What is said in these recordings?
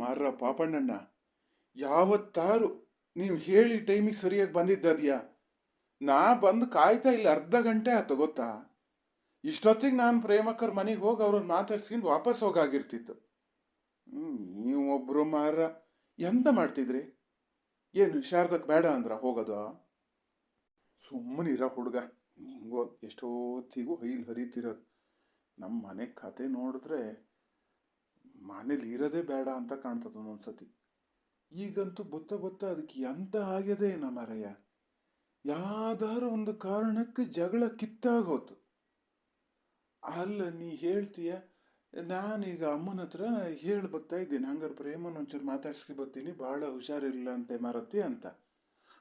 ಮಾರ ಪಾಪಣ್ಣಣ್ಣ, ಯಾವತ್ತಾರು ನೀವು ಹೇಳಿ ಟೈಮಿಗೆ ಸರಿಯಾಗಿ ಬಂದಿದ್ದದ್ಯಾ? ನಾ ಬಂದು ಕಾಯ್ತಾ ಇಲ್ಲ, ಅರ್ಧ ಗಂಟೆ ಆಯ್ತು ಗೊತ್ತಾ? ಇಷ್ಟೊತ್ತಿಗೆ ನಾನು ಪ್ರೇಮಕರ್ ಮನೆಗೆ ಹೋಗಿ ಅವ್ರನ್ನ ಮಾತಾಡ್ಸ್ಕೊಂಡು ವಾಪಸ್ ಹೋಗಾಗಿರ್ತಿತ್ತು. ನೀವು ಒಬ್ರು ಮಾರ ಎಂತ ಮಾಡ್ತಿದ್ರಿ? ಏನು ಶಾರದಕ್ಕೆ ಬೇಡ ಅಂದ್ರ ಹೋಗೋದು? ಸುಮ್ಮನಿರ ಹುಡುಗ. ಹಿಂಗೋ ಎಷ್ಟೊತ್ತಿಗೂ ಹೈಲ್ ಹರಿತಿರೋದು. ನಮ್ಮ ಮನೆ ಕತೆ ನೋಡಿದ್ರೆ ಮನೇಲಿ ಇರೋದೇ ಬೇಡ ಅಂತ ಕಾಣ್ತದ ಒಂದೊಂದ್ಸತಿ. ಈಗಂತೂ ಬೊತ್ತ ಬೊತ್ತ ಅದಕ್ಕೆ ಎಂತ ಆಗ್ಯದೆ ನಮ್ಮರಯ್ಯ ಯಾವ್ದಾರು ಒಂದು ಕಾರಣಕ್ಕೆ ಜಗಳ ಕಿತ್ತಾಗೋತು. ಅಲ್ಲ, ನೀ ಹೇಳ್ತೀಯ? ನಾನೀಗ ಅಮ್ಮನ ಹತ್ರ ಹೇಳಿ ಬರ್ತಾ ಇದ್ದೀನಿ. ಹಂಗಾರೆ ಪ್ರೇಮನ ಒಂಚೂರು ಮಾತಾಡ್ಸ್ಕೊ ಬರ್ತೀನಿ. ಭಾಳ ಹುಷಾರಿಲ್ಲ ಅಂತೆ ಮಾರತಿ ಅಂತ.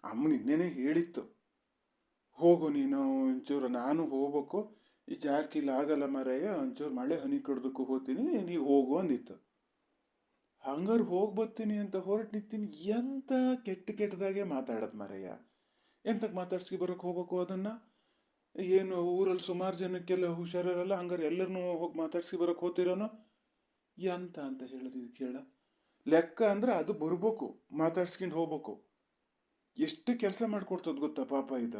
ಅಮ್ಮ ನಿನ್ನೆನೆ ಹೇಳಿತ್ತು. ಹೋಗು ನೀನು ಒಂಚೂರು, ನಾನು ಹೋಗ್ಬೇಕು. ಈ ಜಾರ್ಕಿಲ್ ಆಗಲ್ಲ ಮರಯ್ಯ ಒಂಚೂರು ಮಳೆ ಹನಿ ಕಡ್ದಕ್ಕೆ ಹೋಗ್ತೀನಿ, ನೀ ಹೋಗು ಅಂದಿತ್ತು. ಹಂಗಾರು ಹೋಗಿ ಬರ್ತೀನಿ ಅಂತ ಹೊರಟು ನಿಂತೀನಿ ಎಂತ ಕೆಟ್ಟ ಕೆಟ್ಟದಾಗೆ ಮಾತಾಡೋದು ಮರಯ್ಯ ಎಂತಕ್ಕೆ ಮಾತಾಡ್ಸ್ಕಿ ಬರೋಕೆ ಹೋಗ್ಬೇಕು ಅದನ್ನು? ಏನು ಊರಲ್ಲಿ ಸುಮಾರು ಜನಕ್ಕೆಲ್ಲ ಹುಷಾರಿರಲ್ಲ, ಹಂಗಾರೆ ಎಲ್ಲರನ್ನೂ ಹೋಗಿ ಮಾತಾಡ್ಸಿ ಬರೋಕೆ ಹೋಗ್ತಿರೋನು? ಎಂತ ಅಂತ ಹೇಳೋದು ಕೇಳ. ಲೆಕ್ಕ ಅಂದ್ರೆ ಅದು ಬರ್ಬೇಕು, ಮಾತಾಡ್ಸ್ಕೊಂಡು ಹೋಗ್ಬೇಕು. ಎಷ್ಟು ಕೆಲಸ ಮಾಡಿಕೊಡ್ತದ ಗೊತ್ತಾ ಪಾಪ ಇದ?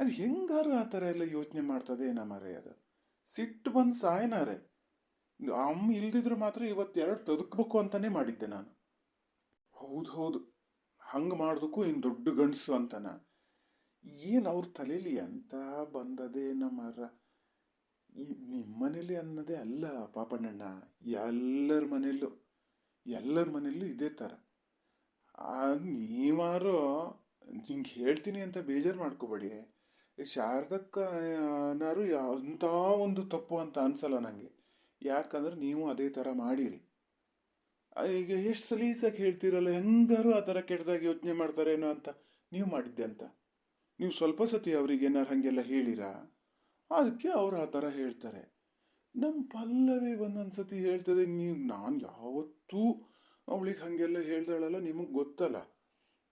ಅದು ಹೆಂಗಾರು ಆ ಥರ ಎಲ್ಲ ಯೋಚನೆ ಮಾಡ್ತದೆ ನಮ್ಮರೆ ಅದು. ಸಿಟ್ಟು ಬಂದು ಸಾಯನಾರೆ. ಅಮ್ಮ ಇಲ್ದಿದ್ರೆ ಮಾತ್ರ ಇವತ್ತು ಎರಡು ತದುಕ್ಬೇಕು ಅಂತಾನೆ ಮಾಡಿದ್ದೆ ನಾನು. ಹೌದು ಹೌದು. ಹಂಗೆ ಮಾಡೋದಕ್ಕೂ ಇನ್ನು ದೊಡ್ಡ ಗಂಡಸು ಅಂತನ ಏನು ಅವ್ರ ತಲೆಯಲ್ಲಿ ಎಂತ ಬಂದದೆ ನಮ್ಮರ ಈ ನಿಮ್ಮ ಮನೇಲಿ ಅನ್ನೋದೇ ಅಲ್ಲ ಪಾಪಣ್ಣಣ್ಣ. ಎಲ್ಲರ ಮನೆಯಲ್ಲೂ ಎಲ್ಲರ ಮನೆಯಲ್ಲೂ ಇದೇ ಥರ. ನೀವಾರು ಹಿಂಗೆ ಹೇಳ್ತೀನಿ ಅಂತ ಬೇಜಾರು ಮಾಡ್ಕೋಬೇಡಿ. ಶಾರದಕ್ಕ ನಾರು ಅಂಥ ಒಂದು ತಪ್ಪು ಅಂತ ಅನ್ಸಲ್ಲ ನನಗೆ ಯಾಕಂದ್ರೆ ನೀವು ಅದೇ ಥರ ಮಾಡಿರಿ. ಈಗ ಎಷ್ಟು ಸಲೀಸಾಗಿ ಹೇಳ್ತೀರಲ್ಲ, ಹೆಂಗಾರು ಆ ಥರ ಕೆಟ್ಟದಾಗಿ ಯೋಚನೆ ಮಾಡ್ತಾರೇನೋ ಅಂತ. ನೀವು ಮಾಡಿದ್ದೆ ಅಂತ. ನೀವು ಸ್ವಲ್ಪ ಸತಿ ಅವ್ರಿಗೆ ಏನಾರು ಹಾಗೆಲ್ಲ ಹೇಳಿರಾ? ಅದಕ್ಕೆ ಅವ್ರು ಆ ಥರ ಹೇಳ್ತಾರೆ. ನಮ್ಮ ಪಲ್ಲವಿ ಒಂದೊಂದು ಸತಿ ಹೇಳ್ತದೆ, ನೀವು ನಾನು ಯಾವತ್ತೂ ಅವಳಿಗೆ ಹಾಗೆಲ್ಲ ಹೇಳ್ದಾಳಲ್ಲ, ನಿಮಗೆ ಗೊತ್ತಲ್ಲ.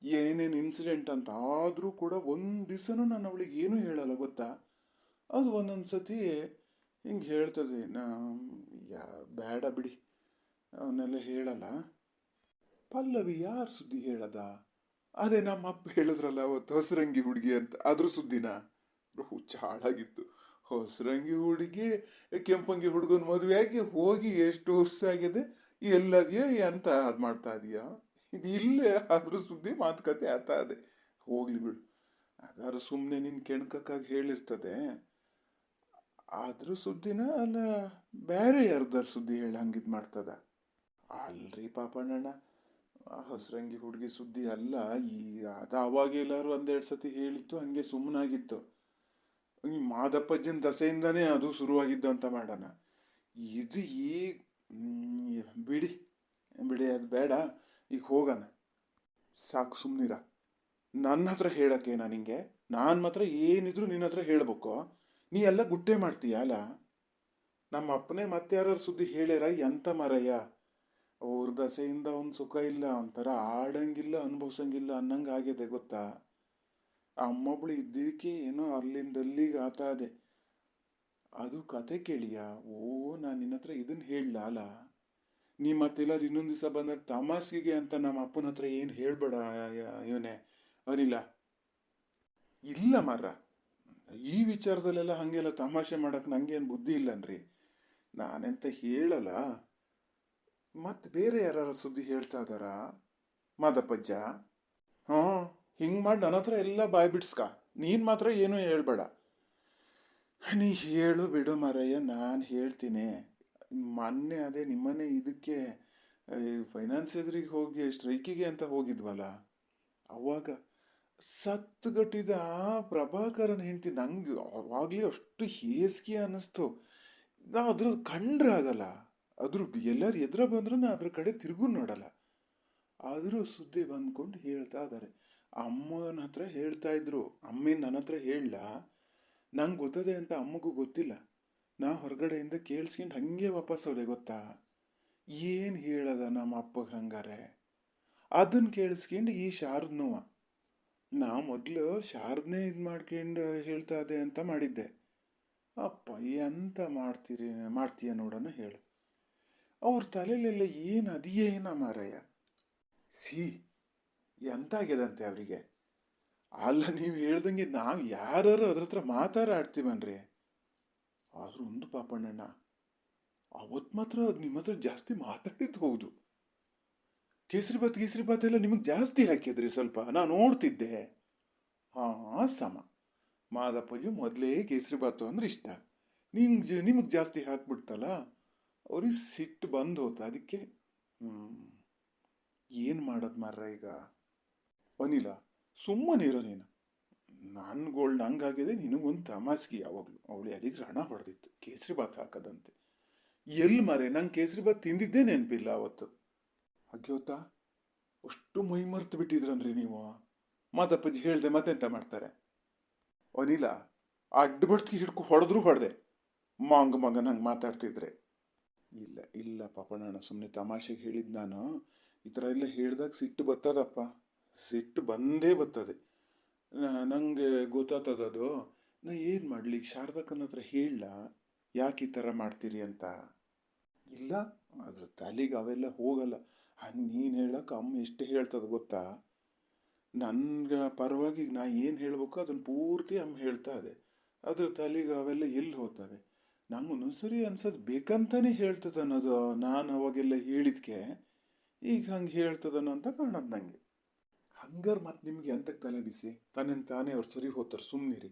ಏನೇನು ಇನ್ಸಿಡೆಂಟ್ ಅಂತ ಆದರೂ ಕೂಡ ಒಂದು ನಾನು ಅವಳಿಗೆ ಏನೂ ಹೇಳಲ್ಲ, ಗೊತ್ತಾ? ಅದು ಒಂದೊಂದು ಸತಿ ಹಿಂಗೆ ಹೇಳ್ತದೆ, ನಾ, ಯಾ ಬೇಡ ಬಿಡಿ, ಅವನ್ನೆಲ್ಲ ಹೇಳಲ್ಲ. ಪಲ್ಲವಿ ಯಾರು ಸುದ್ದಿ ಹೇಳದ? ಅದೇ ನಮ್ಮ ಅಪ್ಪ ಹೇಳಿದ್ರಲ್ಲ ಅವತ್ತು, ಹೊಸರಂಗಿ ಹುಡುಗಿ ಅಂತ, ಅದ್ರ ಸುದ್ದಿನ? ಹುಚ್ಚ ಹಾಳಾಗಿತ್ತು ಹೊಸರಂಗಿ ಹುಡುಗಿ, ಕೆಂಪಂಗಿ ಹುಡುಗನ ಮದುವೆ ಆಗಿ ಹೋಗಿ ಎಷ್ಟು ವರ್ಷ ಆಗಿದೆ, ಎಲ್ಲದೆಯಾ ಎಂತ ಅದು ಮಾಡ್ತಾ ಇದೀಯಾ? ಇದು ಇಲ್ಲೇ ಅದ್ರ ಸುದ್ದಿ ಮಾತುಕತೆ ಆತ ಅದೇ ಹೋಗ್ಲಿ ಬಿಡು. ಅದಾರು ಸುಮ್ಮನೆ ನಿನ್ನ ಕೆಣಕಕ್ಕಾಗಿ ಹೇಳಿರ್ತದೆ. ಆದರೂ ಸುದ್ದಿನ ಅಲ್ಲ, ಬೇರೆ ಯಾರ್ದಾರ ಸುದ್ದಿ ಹೇಳಿ ಹಂಗಿದ್ ಮಾಡ್ತದ? ಅಲ್ರಿ ಪಾಪಣ್ಣಣ್ಣ. ಹೊಸರಂಗಿ ಹುಡುಗಿ ಸುದ್ದಿ ಅಲ್ಲ, ಈ ಅದ ಅವಾಗ ಎಲ್ಲಾರು ಒಂದೆರಡು ಸತಿ ಹೇಳಿತ್ತು, ಹಂಗೆ ಸುಮ್ಮನಾಗಿತ್ತು ಈ ಮಾದಪ್ಪಜ್ಜನ ದಸೆಯಿಂದಾನೇ ಅದು ಶುರುವಾಗಿದ್ದು ಅಂತ ಮಾಡೋಣ. ಇದು ಈಗ ಹ್ಮ್, ಬಿಡಿ ಬಿಡಿ ಅದು ಬೇಡ ಈಗ ಹೋಗೋಣ. ಸಾಕು ಸುಮ್ಮನಿರ ನನ್ನ ಹತ್ರ ಹೇಳಕ್ಕೇನಾ ನಿಂಗೆ, ನಾನು ಮಾತ್ರ ಏನಿದ್ರು ನಿನ್ನ ಹತ್ರ ಹೇಳ್ಬೇಕು? ನೀ ಎಲ್ಲ ಗುಟ್ಟೆ ಮಾಡ್ತೀಯ ಅಲ್ಲ? ನಮ್ಮ ಅಪ್ಪನೇ ಮತ್ತೆ ಯಾರು ಸುದ್ದಿ ಹೇಳ್ಯಾರ? ಎಂತ ಮರಯ್ಯ? ಅವ್ರ ದಸೆಯಿಂದ ಒಂದು ಸುಖ ಇಲ್ಲ, ಒಂಥರ ಆಡಂಗಿಲ್ಲ, ಅನುಭವಿಸಂಗಿಲ್ಲ ಅನ್ನಂಗೆ ಆಗಿದೆ ಗೊತ್ತಾ? ಅಮ್ಮೊಬ್ಳು ಇದ್ದಕ್ಕೆ ಏನೋ ಅಲ್ಲಿಂದ ಅಲ್ಲಿಗೆ ಆತ ಅದೇ ಅದು ಕತೆ ಕೇಳಿಯಾ? ಓ, ನಾನು ನಿನ್ನ ಹತ್ರ ಇದನ್ನ ಹೇಳಲ ಅಲ್ಲ? ನೀ ಮತ್ತೆಲ್ಲಾರು ಇನ್ನೊಂದು ದಿವಸ ಬಂದಾಗ ತಮಾಸಿಗೆ ಅಂತ ನಮ್ಮ ಅಪ್ಪನ ಹತ್ರ ಏನು ಹೇಳ್ಬೇಡ ಇವನೇ. ಅವನಿಲ್ಲ. ಇಲ್ಲ ಮಾರ ಈ ವಿಚಾರದಲ್ಲೆಲ್ಲ ಹಾಗೆಲ್ಲ ತಮಾಷೆ ಮಾಡಕ್ ನಂಗೇನು ಬುದ್ಧಿ ಇಲ್ಲನ್ರಿ. ನಾನೆಂತ ಹೇಳಲ್ಲ. ಮತ್ತೆ ಬೇರೆ ಯಾರು ಸುದ್ದಿ ಹೇಳ್ತಾ ಇದಾರ ಮಾದಪ್ಪಜ್ಜ? ಹ್ಞೂ ಹಿಂಗೆ ಮಾಡಿ ನನ್ನ ಹತ್ರ ಎಲ್ಲ ಬಾಯ್ ಬಿಡ್ಸ್ಕ ನೀನ್ ಮಾತ್ರ ಏನೂ ಹೇಳ್ಬೇಡ. ನೀ ಹೇಳು ಬಿಡು ಮಾರಯ್ಯ, ನಾನು ಹೇಳ್ತೀನಿ. ಮೊನ್ನೆ ಅದೇ ನಿಮ್ಮನೆ ಇದಕ್ಕೆ ಫೈನಾನ್ಸ್ ಎದುರಿಗೆ ಹೋಗಿ ಸ್ಟ್ರೈಕಿಗೆ ಅಂತ ಹೋಗಿದ್ವಲ್ಲ, ಅವಾಗ ಸತ್ತುಗಟ್ಟಿದ ಪ್ರಭಾಕರನ ಹೆಂಡತಿ ನಂಗೆ ಅವಾಗ್ಲೇ ಅಷ್ಟು ಹೇಸಿಗೆ ಅನ್ನಿಸ್ತು. ನಾವು ಅದ್ರ ಕಂಡ್ರೆ ಆಗಲ್ಲ. ಅದ್ರ ಎಲ್ಲರೂ ಎದುರ ಬಂದ್ರು ನಾನು ಅದ್ರ ಕಡೆ ತಿರುಗು ನೋಡಲ್ಲ. ಆದರೂ ಸುದ್ದಿ ಬಂದ್ಕೊಂಡು ಹೇಳ್ತಾ ಇದ್ದಾರೆ ಅಮ್ಮನ ಹತ್ರ ಹೇಳ್ತಾ ಇದ್ರು. ಅಮ್ಮಿ ನನ್ನ ಹತ್ರ ಹೇಳಲ್ಲ ನಂಗೆ ಗೊತ್ತದೆ ಅಂತ ಅಮ್ಮಗೂ ಗೊತ್ತಿಲ್ಲ. ನಾ ಹೊರಗಡೆಯಿಂದ ಕೇಳಿಸ್ಕೊಂಡು ಹಂಗೆ ವಾಪಸ್ ಹೋದೆ, ಗೊತ್ತಾ? ಏನು ಹೇಳದ ನಮ್ಮ ಅಪ್ಪಗೆ ಹಂಗಾರೆ? ಅದನ್ನ ಕೇಳಿಸ್ಕೊಂಡು ಈ ಶಾರದ್ ನೋವ ನಾ ಮೊದಲು ಶಾರದನೇ ಇದು ಮಾಡ್ಕೊಂಡು ಹೇಳ್ತಾ ಇದೆ ಅಂತ ಮಾಡಿದ್ದೆ. ಅಪ್ಪ, ಎಂತ ಮಾಡ್ತೀರಿ, ಮಾಡ್ತೀಯ ನೋಡೋಣ ಹೇಳು. ಅವ್ರ ತಲೆಯಲ್ಲೆಲ್ಲ ಏನು ಅದೇನ ಮಾರಯ್ಯ ಸಿ ಎಂತ ಆಗ್ಯದಂತೆ ಅವರಿಗೆ? ಅಲ್ಲ, ನೀವು ಹೇಳ್ದಂಗೆ ನಾವು ಯಾರು ಅದ್ರ ಹತ್ರ ಮಾತಾಡಾಡ್ತೀವನ್ರಿ. ಆದ್ರೂ ಒಂದು ಪಾಪಣ್ಣಣ್ಣ ಅವತ್ತು ಮಾತ್ರ ನಿಮ್ಮ ಹತ್ರ ಜಾಸ್ತಿ ಮಾತಾಡಿದ್ದು ಹೌದು. ಕೇಸರಿ ಬಾತ್ ಕೇಸರಿ ಬಾತ್ ಎಲ್ಲ ನಿಮಗೆ ಜಾಸ್ತಿ ಹಾಕಿದ್ರಿ ಸ್ವಲ್ಪ ನಾನು ನೋಡ್ತಿದ್ದೆ. ಹಾಂ, ಸಮ. ಮಾದಪ್ಪಗೆ ಮೊದಲೇ ಕೇಸರಿ ಬಾತು ಅಂದ್ರೆ ಇಷ್ಟ. ನಿಮ್ಗೆ ನಿಮಗೆ ಜಾಸ್ತಿ ಹಾಕ್ಬಿಡ್ತಲ್ಲ, ಅವ್ರಿಗೆ ಸಿಟ್ಟು ಬಂದು ಹೋತ, ಅದಕ್ಕೆ ಹ್ಞೂ ಏನು ಮಾಡೋದು ಮಾರ್ರ ಈಗ? ಅನಿಲ ಸುಮ್ಮನಿರೋ ನೀನು. ನನ್ಗೋಳ್ ಹಂಗಾಗಿದೆ, ನಿನಗೊಂದು ತಮಾಸ್ಗಿ ಯಾವಾಗಲೂ. ಅವಳು ಅದಕ್ಕೆ ರಣ ಹೊಡೆದಿತ್ತು. ಕೇಸರಿ ಬಾತ್ ಹಾಕದಂತೆ. ಎಲ್ಲಿ ಮರೆ, ನಂಗೆ ಕೇಸರಿ ಬಾತ್ ತಿಂದಿದ್ದೇ ನೆನಪಿಲ್ಲ ಅವತ್ತು. ಅಗ್ಯೋತ, ಅಷ್ಟು ಮೈ ಮರ್ತು ಬಿಟ್ಟಿದ್ರನ್ರಿ ನೀವು. ಮಾದಪ್ಪಜ್ಜಿ ಹೇಳ್ದೆ ಮತ್ತೆಂತ ಮಾಡ್ತಾರೆ? ಅನಿಲ ಅಡ್ಡ ಬಡ್ತಿ ಹಿಡ್ಕೊ ಹೊಡೆದ್ರು ಹೊಡೆದೆ. ಮಂಗ ಮಂಗ ನಂಗೆ ಮಾತಾಡ್ತಿದ್ರೆ. ಇಲ್ಲ ಇಲ್ಲ ಪಾಪಣ್ಣ ಸುಮ್ಮನೆ ತಮಾಷೆಗೆ ಹೇಳಿದ್ ನಾನು. ಈ ಥರ ಎಲ್ಲ ಹೇಳಿದಾಗ ಸಿಟ್ಟು ಬತ್ತದಪ್ಪ. ಸಿಟ್ಟು ಬಂದೇ ಬರ್ತದೆ ನನಗೆ ಗೊತ್ತಾಗ್ತದದು ನಾ ಏನು ಮಾಡಲಿ? ಶಾರದಕ್ಕನ ಹತ್ರ ಹೇಳ, ಯಾಕೆ ಈ ಥರ ಮಾಡ್ತೀರಿ ಅಂತ. ಇಲ್ಲ, ಅದ್ರ ತಲೆಗೆ ಅವೆಲ್ಲ ಹೋಗಲ್ಲ. ಹಂಗೆ ನೀನು ಹೇಳಕ್ಕೆ ಅಮ್ಮ ಎಷ್ಟು ಹೇಳ್ತದ ಗೊತ್ತಾ? ನನ್ಗೆ ಪರವಾಗಿ ನಾ ಏನು ಹೇಳ್ಬೇಕು ಅದನ್ನು ಪೂರ್ತಿ ಅಮ್ಮ ಹೇಳ್ತಾ ಇದೆ. ಅದ್ರ ತಲೆಗೆ ಅವೆಲ್ಲ ಎಲ್ಲಿ ಹೋಗ್ತವೆ? ನಂಗೆ ಒಂದೊಂದ್ಸರಿ ಅನ್ಸೋದು ಬೇಕಂತಾನೆ ಅನ್ನೋದು ನಾನು ಅವಾಗೆಲ್ಲ ಹೇಳಿದ್ಕೆ. ಈಗ ಹಂಗೆ ಹೇಳ್ತದನೋ ಅಂತ ಕಾಣೋದು ನನಗೆ ಹಂಗಾರೆ ಮತ್ತೆ ನಿಮ್ಗೆ ಎಂತಕ್ಕೆ ತಲೆ ಬಿಸಿ? ತನ್ನ ತಾನೇ ಅವ್ರು ಸರಿ ಹೋಗ್ತಾರೆ ಸುಮ್ಮನಿರಿ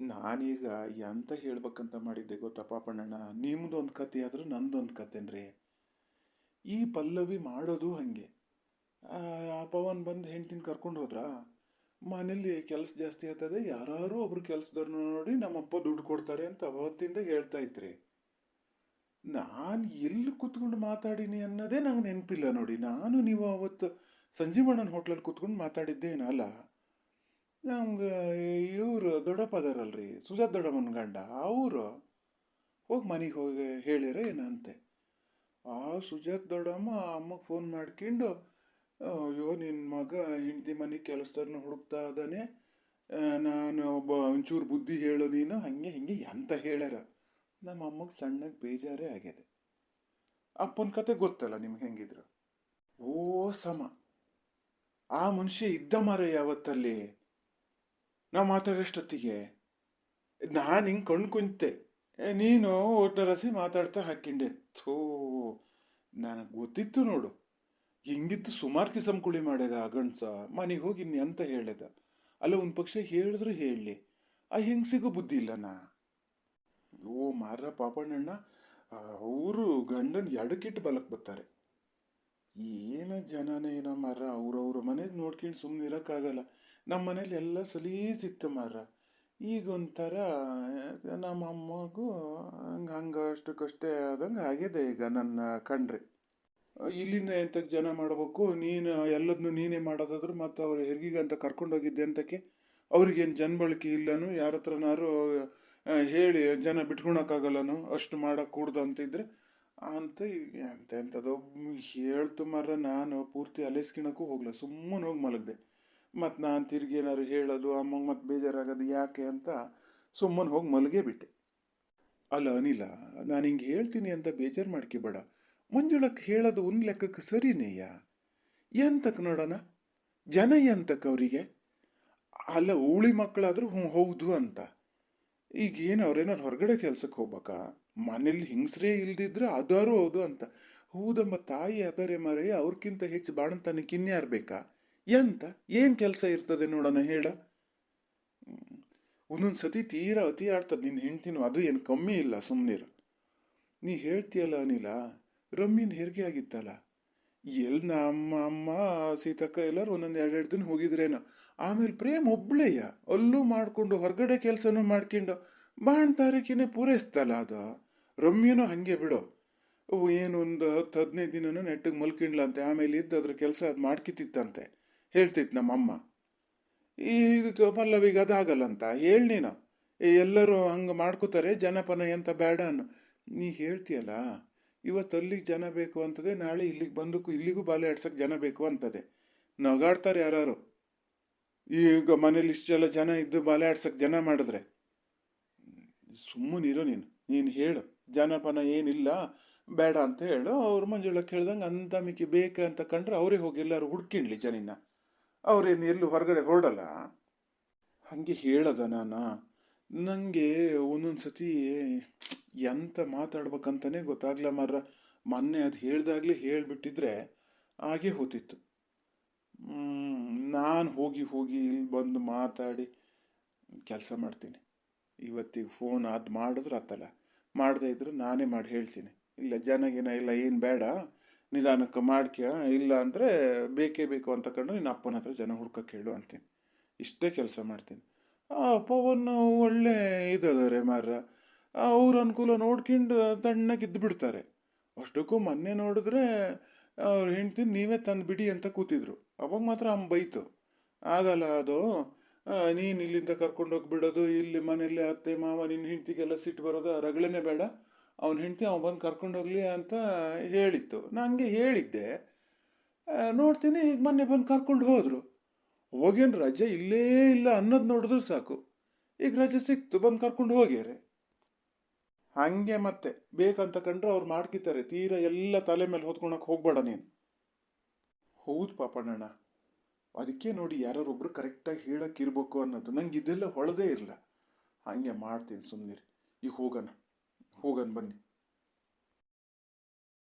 ನಾನೀಗ ಎಂತ ಹೇಳ್ಬೇಕಂತ ಮಾಡಿದ್ದೆ ಗೊತ್ತಾ ಪಾಪಣ್ಣಣ್ಣ? ನಿಮ್ದೊಂದು ಕತೆ ಆದರೂ ನಂದೊಂದು ಕತೆನ್ರಿ. ಈ ಪಲ್ಲವಿ ಮಾಡೋದು ಹಾಗೆ. ಆ ಪವನ್ ಬಂದು ಹೆಂಡ್ತಿನ ಕರ್ಕೊಂಡು ಹೋದ್ರಾ? ಮನೇಲಿ ಕೆಲಸ ಜಾಸ್ತಿ ಆಗ್ತದೆ ಯಾರು ಒಬ್ರು ಕೆಲಸದವ್ರನ್ನ ನೋಡಿ ನಮ್ಮಪ್ಪ ದುಡ್ಡು ಕೊಡ್ತಾರೆ ಅಂತ ಅವತ್ತಿಂದ ಹೇಳ್ತಾ ಇದ್ರಿ. ನಾನು ಎಲ್ಲಿ ಕುತ್ಕೊಂಡು ಮಾತಾಡೀನಿ ಅನ್ನೋದೇ ನಂಗೆ ನೆನಪಿಲ್ಲ ನೋಡಿ. ನಾನು ನೀವು ಅವತ್ತು ಸಂಜೀವಣ್ಣನ ಹೋಟ್ಲಲ್ಲಿ ಕೂತ್ಕೊಂಡು ಮಾತಾಡಿದ್ದೇನಲ್ಲ ನಮ್ಗೆ ಇವರು ದೊಡ್ಡಪ್ಪ ಅದಾರಲ್ರಿ ಸುಜಾತ್ ದೊಡ್ಡಮ್ಮನ ಗಂಡ. ಅವರು ಹೋಗಿ ಮನೆಗೆ ಹೋಗಿ ಹೇಳಿರ ಏನಂತೆ? ಆ ಸುಜಾತ್ ದೊಡ್ಡಮ್ಮ ಅಮ್ಮಗೆ ಫೋನ್ ಮಾಡ್ಕೊಂಡು, ಅಯ್ಯೋ ನಿನ್ನ ಮಗ ಹೆಂಡತಿ ಮನೆ ಕೆಲಸದವ್ರನ್ನ ಹುಡುಕ್ತಾ ಇದ್ದಾನೆ. ನಾನು ಒಬ್ಬ ಒಂಚೂರು ಬುದ್ಧಿ ಹೇಳು ನೀನು, ಹಂಗೆ ಹಿಂಗೆ ಎಂತ ಹೇಳ್ಯಾರ. ನಮ್ಮ ಅಮ್ಮಗೆ ಸಣ್ಣಗೆ ಬೇಜಾರೇ ಆಗಿದೆ. ಅಪ್ಪನ ಕತೆ ಗೊತ್ತಲ್ಲ ನಿಮ್ಗೆ ಹೆಂಗಿದ್ರು? ಓ ಸಮ. ಆ ಮನುಷ್ಯ ಇದ್ದ ಮರ ಯಾವತ್ತಲ್ಲಿ? ನಾ ಮಾತಾಡೋಷ್ಟೊತ್ತಿಗೆ, ನಾನು ಹಿಂಗೆ ಕಣ್ಣು ಕುಂತೆ ನೀನು ಒಟ್ಟರಸಿ ಮಾತಾಡ್ತಾ ಹಾಕಿಂಡೆ. ಥೋ, ನನಗೆ ಗೊತ್ತಿತ್ತು ನೋಡು, ಹಿಂಗಿತ್ತು ಸುಮಾರು ಕಿಸಮ್ ಕುಳಿ ಮಾಡ್ಯದ ಆ ಮನೆಗೆ ಹೋಗಿ ಇನ್ನು ಅಂತ ಹೇಳ್ಯದ. ಅಲ್ಲ, ಒಂದು ಪಕ್ಷ ಹೇಳಿದ್ರು ಹೇಳಲಿ ಆ ಹೆಂಗ್ಸಿಗೂ ಬುದ್ಧಿ ಇಲ್ಲ ನಾ. ಓ ಮಾರ ಪಾಪಣ್ಣಣ್ಣ ಅವರು ಗಂಡನ ಎಡಕಿಟ್ಟು ಬಲಕ್ಕೆ ಬರ್ತಾರೆ ಏನು ಜನನೇ ಏನೋ ಮಾರ ಅವ್ರವ್ರ ಮನೇದು ನೋಡ್ಕೊಂಡು ಸುಮ್ಮನೆ ಇರೋಕ್ಕಾಗಲ್ಲ. ನಮ್ಮ ಮನೇಲಿ ಎಲ್ಲ ಸಲೀಸಿತ್ತು ಮಾರ ಈಗ ಒಂಥರ ನಮ್ಮ ಅಮ್ಮಗೂ ಹಂಗೆ ಹಂಗೆ ಅಷ್ಟಕ್ಕಷ್ಟೇ ಆದಂಗೆ ಆಗಿದೆ ಈಗ ನನ್ನ ಕಂಡ್ರಿ ಇಲ್ಲಿಂದ ಎಂತಕ್ಕೆ ಜನ ಮಾಡಬೇಕು? ನೀನು ಎಲ್ಲದನ್ನು ನೀನೇ ಮಾಡೋದಾದ್ರು ಮತ್ತು ಅವ್ರು ಹೆರಿಗೆಗೆ ಅಂತ ಕರ್ಕೊಂಡೋಗಿದ್ದೆ ಅಂತಕ್ಕೆ ಅವ್ರಿಗೇನು ಜನಬಳಕೆ ಇಲ್ಲನು? ಯಾರ ಹತ್ರನಾರು ಹೇಳಿ ಜನ ಬಿಟ್ಕೊಳಕ್ಕಾಗಲ್ಲನು? ಅಷ್ಟು ಮಾಡೋಕ್ಕೆ ಕೂಡ್ದು ಅಂತಿದ್ರೆ ಅಂತ ಎಂತದೋ ಹೇಳ್ತು ಮರ ನಾನು ಪೂರ್ತಿ ಅಲೆಸ್ಕಿಣಕ್ಕೂ ಹೋಗ್ಲ, ಸುಮ್ಮನೆ ಹೋಗಿ ಮಲಗಿದೆ. ಮತ್ತು ನಾನು ತಿರ್ಗಿ ಏನಾದ್ರು ಹೇಳೋದು, ಅಮ್ಮಂಗೆ ಮತ್ತೆ ಬೇಜಾರಾಗೋದು ಯಾಕೆ ಅಂತ ಸುಮ್ಮನೆ ಹೋಗಿ ಮಲಗೇ ಬಿಟ್ಟೆ. ಅಲ್ಲ ಅನಿಲ, ನಾನು ಹಿಂಗೆ ಹೇಳ್ತೀನಿ ಅಂತ ಬೇಜಾರು ಮಾಡ್ಕೋಬೇಡ ಮಂಜುಳಕ್ಕೆ ಹೇಳೋದು ಒಂದು ಲೆಕ್ಕಕ್ಕೆ ಸರಿನೇಯ? ಎಂತಕ್ ನೋಡೋಣ? ಜನ ಎಂತಕ್ಕೆ ಅವರಿಗೆ? ಅಲ್ಲ ಊಳಿ ಮಕ್ಕಳಾದರೂ ಹ್ಞೂ ಹೌದು ಅಂತ. ಈಗ ಏನು ಅವ್ರೇನಾರು ಹೊರಗಡೆ ಕೆಲಸಕ್ಕೆ ಹೋಗ್ಬೇಕಾ? ಮನೇಲಿ ಹಿಂಗ್ಸ್ರೇ ಇಲ್ದಿದ್ರೆ ಅದಾರು ಹೌದು ಅಂತ. ಹೌದಮ್ಮ ತಾಯಿ ಅದರೇ ಮರೆ ಅವ್ರಕ್ಕಿಂತ ಹೆಚ್ಚು ಬಾಣಂತನಕ್ಕೆ ಇನ್ಯಾರು ಬೇಕಾ? ಎಂತ? ಏನು ಕೆಲಸ ಇರ್ತದೆ ನೋಡೋಣ ಹೇಳ. ಒಂದೊಂದು ಸತಿ ತೀರಾ ಅತಿ ಆಡ್ತದೆ ನಿನ್ನ ಹೆಂಡ್ತಿನೂ, ಅದು ಏನು ಕಮ್ಮಿ ಇಲ್ಲ ಸುಮ್ಮನಿರು ನೀ ಹೇಳ್ತೀಯಲ್ಲ ಅನಿಲ ರಮ್ಮಿನ ಹೆರಿಗೆ ಆಗಿತ್ತಲ್ಲ? ಎಲ್ಲಿ ನಮ್ಮ ಅಮ್ಮ, ಸೀತಕ್ಕ ಎಲ್ಲರೂ ಒಂದೊಂದು ಎರಡೆರಡು ದಿನ ಹೋಗಿದ್ರೇನೋ? ಆಮೇಲೆ ಪ್ರೇಮ್ ಒಬ್ಳೆಯ, ಅಲ್ಲೂ ಮಾಡ್ಕೊಂಡು ಹೊರಗಡೆ ಕೆಲಸನೂ ಮಾಡ್ಕೊಂಡು? ಬಾಣ್ ತಾರೀಕಿನೇ ಪೂರೈಸ್ತಲ್ಲ ಅದು ರಮ್ಯನೂ ಹಂಗೆ ಬಿಡು. ಅವು ಒಂದು ಹತ್ತು, ಹದಿನೈದು ದಿನನೂ ನೆಟ್ಟಿಗೆ ಮಲ್ಕಿಂಡ್ಲಂತೆ ಆಮೇಲೆ ಇದ್ದು ಅದ್ರ ಕೆಲಸ ಅದು ಮಾಡ್ಕಿತಿತ್ತಂತೆ ಹೇಳ್ತಿತ್ತು ನಮ್ಮಮ್ಮ. ಈಗ ಪಲ್ಲವಿಗೆ ಅದಾಗಲ್ಲಂತ, ಹೇಳಿ ನೀನು. ಎಲ್ಲರೂ ಹಂಗೆ ಮಾಡ್ಕೋತಾರೆ, ಜನಪನ ಎಂತ ಬೇಡ ಅನ್ನು. ನೀ ಹೇಳ್ತೀಯಲ್ಲ, ಇವತ್ತು ಅಲ್ಲಿಗೆ ಜನ ಬೇಕು ಅಂತದೆ, ನಾಳೆ ಇಲ್ಲಿಗೆ ಬಂದಕ್ಕೂ, ಇಲ್ಲಿಗೂ ಬಾಲೆ ಆಡ್ಸಕ್ಕೆ ಜನ ಬೇಕು ಅಂತದೆ. ನಗಾಡ್ತಾರೆ ಯಾರು ಈಗ ಮನೇಲಿ ಇಷ್ಟೆಲ್ಲ ಜನ ಇದ್ದು ಬಾಲೆ ಆಡ್ಸಕ್ಕೆ ಜನ ಮಾಡಿದ್ರೆ ಸುಮ್ಮನಿರೋ ನೀನು. ನೀನು ಹೇಳು. ಜನಪನ ಏನಿಲ್ಲ, ಬೇಡ ಅಂತ ಹೇಳು. ಅವ್ರು ಮಂಜುಳ ಕೇಳ್ದಂಗೆ ಅಂತ ಮಿಕ್ಕಿ ಬೇಕು ಅಂತ ಕಂಡ್ರೆ ಅವರೇ ಹೋಗಿ ಎಲ್ಲರೂ ಹುಡ್ಕಿಣ್ಲಿ ಜನಿನ. ಅವ್ರೇನು ಎಲ್ಲೂ ಹೊರಗಡೆ ಹೊರಡಲ್ಲ. ಹಂಗೆ ಹೇಳದ ನಾನು. ನನಗೆ ಒಂದೊಂದು ಸತಿ ಎಂತ ಮಾತಾಡ್ಬೇಕಂತಾನೆ ಗೊತ್ತಾಗ್ಲ ಮರ ಮೊನ್ನೆ ಅದು ಹೇಳ್ದಾಗ್ಲಿ ಹೇಳ್ಬಿಟ್ಟಿದ್ರೆ ಹಾಗೆ ಹೋತಿತ್ತು. ನಾನು ಹೋಗಿ ಹೋಗಿ ಇಲ್ಲಿ ಬಂದು ಮಾತಾಡಿ ಕೆಲಸ ಮಾಡ್ತೀನಿ. ಇವತ್ತಿಗೆ ಫೋನ್ ಅದು ಮಾಡಿದ್ರೆ ಆತಲ್ಲ. ಮಾಡದೇ ಇದ್ರೆ ನಾನೇ ಮಾಡಿ ಹೇಳ್ತೀನಿ. ಇಲ್ಲ ಜನಗಿನ ಇಲ್ಲ, ಏನು ಬೇಡ. ನಿಧಾನಕ್ಕೆ ಮಾಡ್ಕ್ಯ. ಇಲ್ಲ ಅಂದರೆ ಬೇಕೇ ಬೇಕು ಅಂತ ಕಂಡು ನಿನ್ನ ಅಪ್ಪನ ಹತ್ರ ಜನ ಹುಡ್ಕಕ್ಕೆ ಹೇಳು ಅಂತೀನಿ. ಇಷ್ಟೇ ಕೆಲಸ ಮಾಡ್ತೀನಿ. ಆ ಪವನ್ ಒಳ್ಳೆ ಇದದಾರೆ ಮಾರ ಅವ್ರ ಅನುಕೂಲ ನೋಡ್ಕೊಂಡು ತಣ್ಣಗೆ ಇದ್ದು ಬಿಡ್ತಾರೆ. ಅಷ್ಟಕ್ಕೂ ಮೊನ್ನೆ ನೋಡಿದ್ರೆ ಅವ್ರು ಹೆಂಡ್ತೀನಿ ನೀವೇ ತಂದು ಬಿಡಿ ಅಂತ ಕೂತಿದ್ರು. ಅವಾಗ ಮಾತ್ರ ಅಮ್ಮ ಬೈತು. ಆಗಲ್ಲ ಅದು. ನೀನು ಇಲ್ಲಿಂದ ಕರ್ಕೊಂಡು ಹೋಗ್ಬಿಡೋದು, ಇಲ್ಲಿ ಮನೆಯಲ್ಲಿ ಅತ್ತೆ, ಮಾವ ನಿನ್ನ ಹೆಂಡ್ತಿಗೆಲ್ಲ ಸಿಟ್ಟು ಬರೋದು ರಗಳೇನೆ ಬೇಡ. ಅವನ ಹೆಂಡ್ತಿ, ಅವ್ನು ಬಂದು ಕರ್ಕೊಂಡು ಹೋಗ್ಲಿ ಅಂತ ಹೇಳಿತ್ತು. ನನಗೆ ಹೇಳಿದ್ದೆ. ನೋಡ್ತೀನಿ, ಈಗ ಮೊನ್ನೆ ಬಂದು ಕರ್ಕೊಂಡು ಹೋದರು. ಹೋಗೇನು ರಜೆ ಇಲ್ಲೇ ಇಲ್ಲ ಅನ್ನೋದು ನೋಡಿದ್ರು ಸಾಕು. ಈಗ ರಜೆ ಸಿಕ್ತು, ಬಂದು ಕರ್ಕೊಂಡು ಹೋಗ್ಯಾರೆ. ಹಂಗೆ ಮತ್ತೆ, ಬೇಕಂತ ಕಂಡ್ರೆ ಅವ್ರು ಮಾಡ್ಕಿತಾರೆ, ತೀರಾ ಎಲ್ಲ ತಲೆ ಮೇಲೆ ಹೊತ್ಕೊಳಕ್ಕೆ ಹೋಗ್ಬೇಡ ನೀನು. ಹೌದು ಪಾಪಣ್ಣಣ್ಣ. ಅದಕ್ಕೆ ನೋಡಿ ಯಾರೊಬ್ರು ಕರೆಕ್ಟಾಗಿ ಹೇಳೋಕ್ಕಿರ್ಬೇಕು ಅನ್ನೋದು. ನಂಗೆ ಇದೆಲ್ಲ ಹೊಳದೇ ಇರಲ್ಲ. ಹಾಗೆ ಮಾಡ್ತೀನಿ ಸುಮ್ಮನಿರಿ ಈಗ ಹೋಗೋಣ. ಹೋಗೋಣ ಬನ್ನಿ.